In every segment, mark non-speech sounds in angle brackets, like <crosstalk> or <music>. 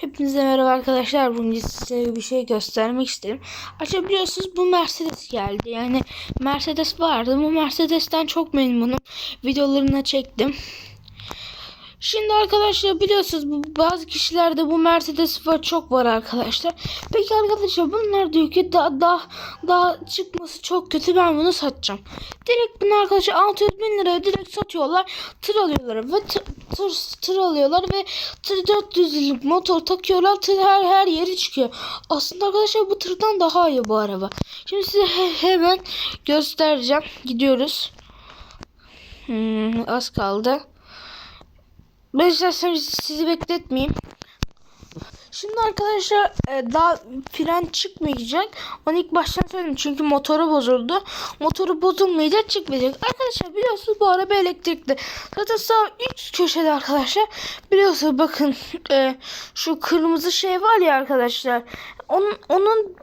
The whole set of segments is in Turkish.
Hepinize merhaba arkadaşlar. Bugün size bir şey göstermek istedim. Acaba biliyorsunuz bu Mercedes geldi. Yani Mercedes vardı. Bu Mercedes'ten çok memnunum. Videolarını çektim. Şimdi arkadaşlar biliyorsunuz bazı kişilerde bu Mercedes var çok var arkadaşlar. Peki arkadaşlar bunlar diyor ki daha daha daha çıkması çok kötü ben bunu satacağım. Direkt bunu arkadaşlar 600 bin liraya direkt satıyorlar. Tır alıyorlar ve tır, tır, alıyorlar ve tır 400'lük motor takıyorlar. Tır her her yeri çıkıyor. Aslında arkadaşlar bu tırdan daha iyi bu araba. Şimdi size he- hemen göstereceğim. Gidiyoruz. Hmm, az kaldı. Ben istersen sizi bekletmeyeyim. Şimdi arkadaşlar e, daha fren çıkmayacak. Onu ilk baştan söyledim çünkü motoru bozuldu. Motoru bozulmayacak çıkmayacak. Arkadaşlar biliyorsunuz bu araba elektrikli. Zaten sağ üst köşede arkadaşlar. Biliyorsunuz bakın e, şu kırmızı şey var ya arkadaşlar. Onun, onun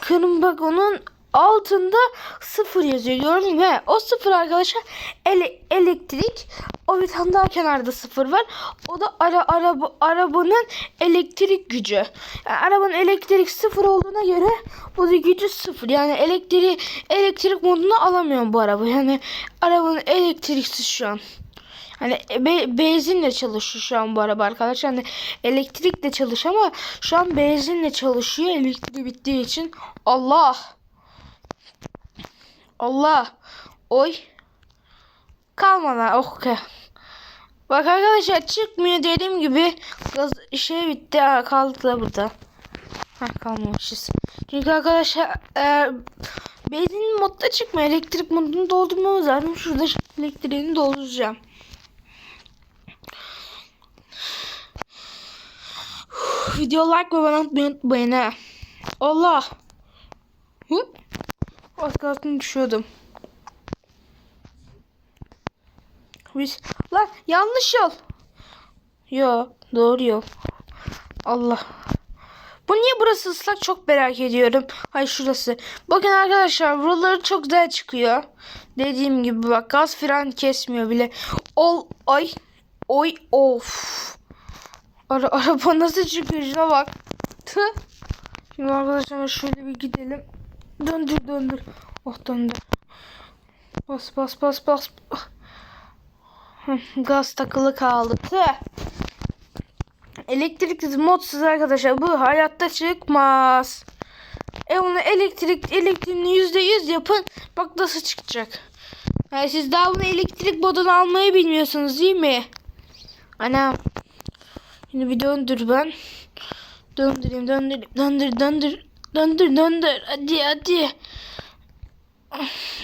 kırmızı bak onun altında sıfır yazıyor gördün mü? O sıfır arkadaşlar ele, elektrik. O bir tane daha kenarda sıfır var. O da ara, araba, arabanın elektrik gücü. Yani arabanın elektrik sıfır olduğuna göre bu da gücü sıfır. Yani elektriği elektrik modunu alamıyorum bu araba. Yani arabanın elektriksiz şu an. Hani be, benzinle çalışıyor şu an bu araba arkadaşlar. Hani elektrikle çalışıyor ama şu an benzinle çalışıyor. Elektriği bittiği için. Allah. Allah. Oy. Kalma lan. Oh ke. Bak arkadaşlar çıkmıyor dediğim gibi gaz şey bitti ha, kaldık da burada. Ha kalmamışız. Çünkü arkadaşlar e, benzin modda çıkmıyor. Elektrik modunu doldurmamız lazım. Şurada elektriğini dolduracağım. Video like ve bana atmayı unutmayın. Allah. Az kalsın düşüyordum. Biz... Lan yanlış yol. Yo doğru yol. Allah. Bu niye burası ıslak çok merak ediyorum. Hay şurası. Bakın arkadaşlar buraları çok güzel çıkıyor. Dediğim gibi bak gaz fren kesmiyor bile. Ol ay oy of. Ara, <laughs> araba nasıl çıkıyor bak. Tüh. Şimdi arkadaşlar şöyle bir gidelim. Döndür döndür. Oh döndür. Bas bas bas bas. Gaz takılı kaldı. Tüh. Elektriksiz modsuz arkadaşlar bu hayatta çıkmaz. E onu elektrik elektriğini yüzde yüz yapın. Bak nasıl çıkacak. Yani siz daha bunu elektrik modunu almayı bilmiyorsunuz değil mi? Ana. Şimdi bir döndür ben. Döndüreyim döndür döndür döndür döndür döndür hadi hadi.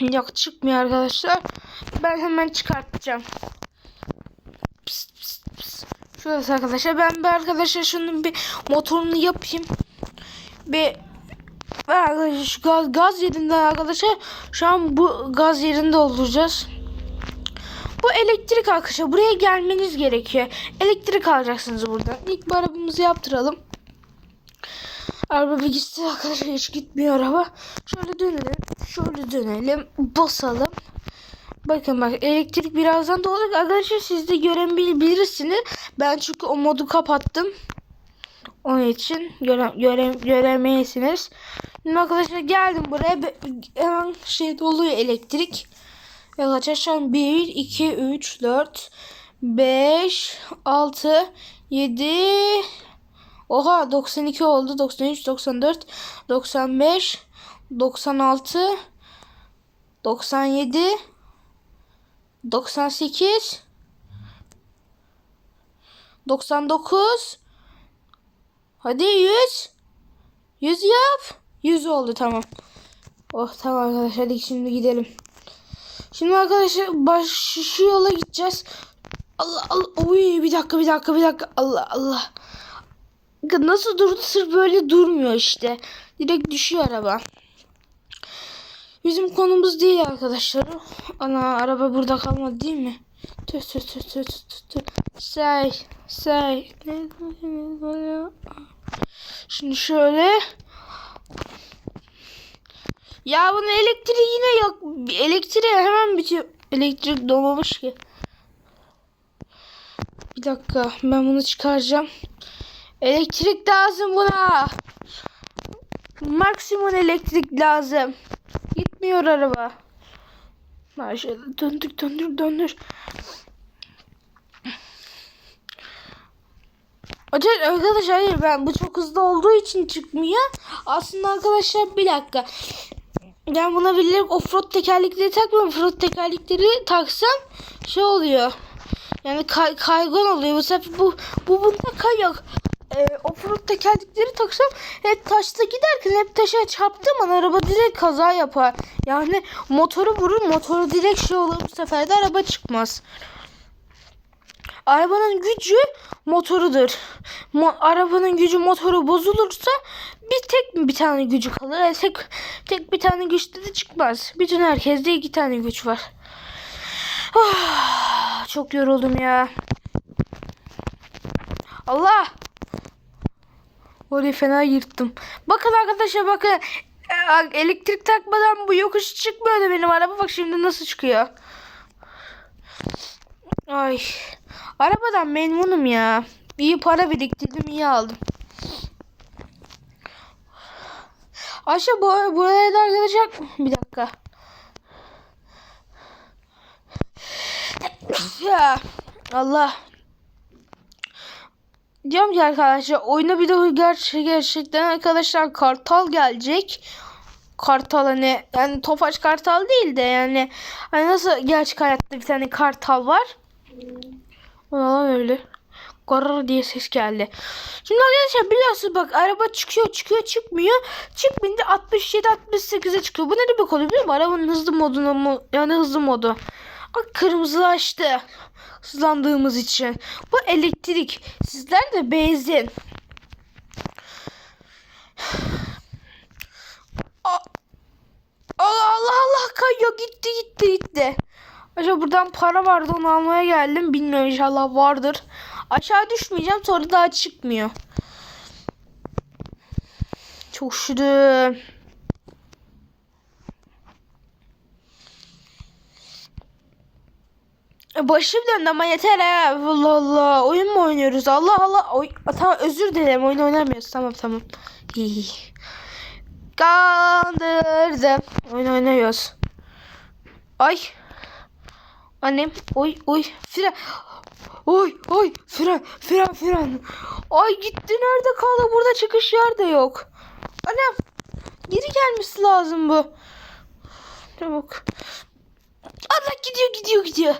Yok çıkmıyor arkadaşlar. Ben hemen çıkartacağım. Şurası arkadaşlar. Ben bir arkadaşlar şunun bir motorunu yapayım. Bir arkadaşlar şu gaz, gaz yerinden arkadaşlar şu an bu gaz yerinde olacağız. Bu elektrik arkadaşlar. Buraya gelmeniz gerekiyor. Elektrik alacaksınız buradan. İlk bir arabamızı yaptıralım. Araba bir arkadaşlar hiç gitmiyor araba. Şöyle dönelim. Şöyle dönelim. Basalım. Bakın bak elektrik birazdan doğacak. Arkadaşlar siz de görebilirsiniz. Ben çünkü o modu kapattım. Onun için göre, göre, göremeyesiniz. Şimdi arkadaşlar geldim buraya. Hemen şey doluyor elektrik. Arkadaşlar şu an 1, 2, 3, 4, 5, 6, 7, Oha 92 oldu. 93, 94, 95, 96, 97, 98, 99, hadi 100, 100 yap. 100 oldu tamam. Oh tamam arkadaşlar hadi şimdi gidelim. Şimdi arkadaşlar baş şu yola gideceğiz. Allah Allah. Oy bir dakika bir dakika bir dakika. Allah Allah. Nasıl durdu sırf böyle durmuyor işte. Direkt düşüyor araba. Bizim konumuz değil arkadaşlar. Ana araba burada kalmadı değil mi? Tüh tüh tüh tüh tüh tüh. Say say. Şimdi şöyle. Ya bunun elektriği yine yok. Elektriği hemen bitiyor. Elektrik dolmamış ki. Bir dakika ben bunu çıkaracağım. Elektrik lazım buna. Maksimum elektrik lazım. Gitmiyor araba. Maşallah döndür döndür döndür. Acayip arkadaşlar hayır ben bu çok hızlı olduğu için çıkmıyor. Aslında arkadaşlar bir dakika. Ben buna bilerek offroad tekerlekleri takmıyorum. Offroad tekerlekleri taksam şey oluyor. Yani kay, kaygan oluyor. Bu sefer bu, bu bunda kayak. Ee, offroad tekerlekleri taksam hep taşta giderken hep taşa çarptığım an araba direkt kaza yapar. Yani motoru vurur motoru direkt şey olur bu sefer de araba çıkmaz. Arabanın gücü motorudur. Mo- arabanın gücü motoru bozulursa bir tek bir tane gücü kalır. Yani tek tek bir tane güçte de çıkmaz. Bütün herkeste iki tane güç var. Ah, çok yoruldum ya. Allah! Orayı fena yırttım. Bakın arkadaşlar bakın. Ee, Elektrik takmadan bu yokuş çıkmıyordu benim araba. Bak şimdi nasıl çıkıyor. Ay. Arabadan memnunum ya. İyi para biriktirdim iyi aldım. Aşağı bu buraya da arkadaşlar bir dakika. ya Allah. Diyorum ki arkadaşlar oyuna bir de gerçek, gerçekten arkadaşlar kartal gelecek. Kartal hani yani Tofaş kartal değil de yani hani nasıl gerçek hayatta bir tane kartal var. Valla öyle. Garar diye ses geldi. Şimdi arkadaşlar biliyorsunuz bak araba çıkıyor çıkıyor çıkmıyor. Çıkmayınca 67 68'e çıkıyor. Bu ne demek oluyor biliyor musun? Arabanın hızlı moduna mı yani hızlı modu. Kırmızılaştı. Hızlandığımız için. Bu elektrik. Sizler de benzin. Allah Allah Allah kayıyor gitti gitti gitti. Acaba buradan para vardı onu almaya geldim. Bilmiyorum inşallah vardır. Aşağı düşmeyeceğim sonra daha çıkmıyor. Çok üşüdüm. Başım döndü ama yeter ha. Allah Allah. Oyun mu oynuyoruz? Allah Allah. Oy tamam özür dilerim. Oyun oynamıyoruz. Tamam tamam. İyi. Kandırdım. Oyun oynuyoruz. Ay. Annem. Oy oy. Fren. Oy oy. Fren. Fren fren. Ay gitti. Nerede kaldı? Burada çıkış yer de yok. Annem. Geri gelmesi lazım bu. Çabuk. Allah gidiyor gidiyor gidiyor.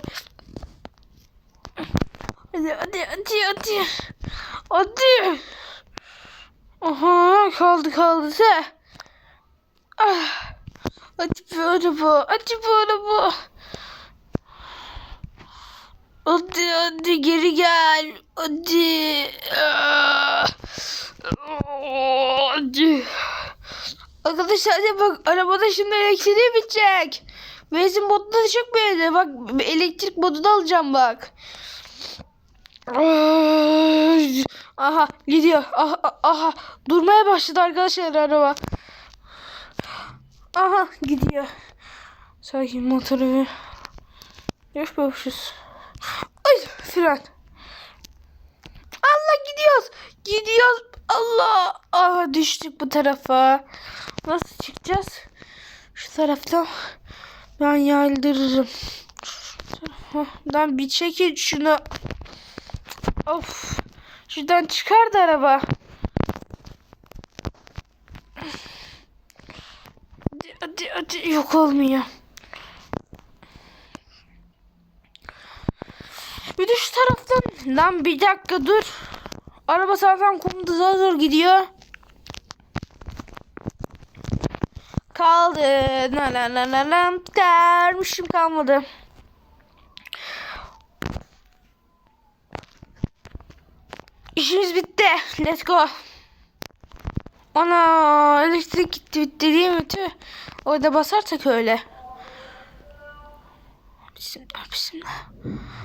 Hadi hadi hadi hadi. Hadi. Aha kaldı kaldı se. Ah. Hadi bu araba. Hadi bu araba. Hadi hadi geri gel. Hadi. Ah. Hadi. Arkadaşlar hadi bak arabada şimdi elektriği bitecek. Benzin modunda da çıkmıyordu. Bak elektrik modunu alacağım bak. Aha gidiyor. Aha, aha durmaya başladı arkadaşlar araba. Aha gidiyor. Sakin motoru bir. Yapmamışız. Ay fren. Allah gidiyoruz. Gidiyoruz. Allah. Aha düştük bu tarafa. Nasıl çıkacağız? Şu taraftan ben yaldırırım. Ben bir çekin şunu. Of. Şuradan çıkar da araba. Hadi hadi hadi yok olmuyor. Bir de şu taraftan. Lan bir dakika dur. Araba zaten kumda zor zor gidiyor. Kaldı. La la la la la. Dermişim kalmadı. İşimiz bitti. Let's go. Ana elektrik gitti bitti değil mi? Tüh. Orada basarsak öyle. Bismillah bismillah.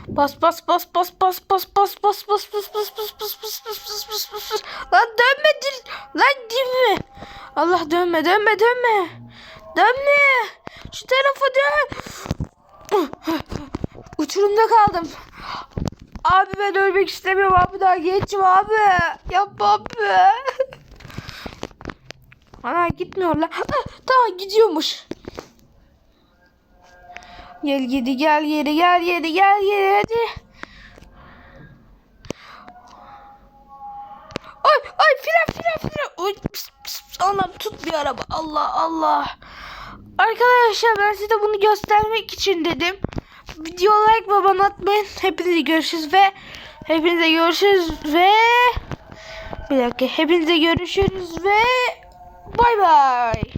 Bas bas bas bas bas bas bas bas bas bas bas bas bas bas bas bas bas bas bas Lan dönme dil. Lan değil mi? Allah dönme dönme dönme. Dönme. Şu tarafa dön. Uçurumda kaldım. Abi ben ölmek istemiyorum abi daha geçim abi. Yapma abi. <laughs> Ana gitmiyor lan. Gidiyormuş. Gel gidi gel geri gel geri gel geri hadi. Ay ay fren fren fren. Oy, pıs, pıs, pıs. Allah'ım tut bir araba. Allah Allah. Arkadaşlar ben size bunu göstermek için dedim. Video like ve abone atmayın. Hepinize görüşürüz ve hepinize görüşürüz ve bir dakika hepinize görüşürüz ve bay bay.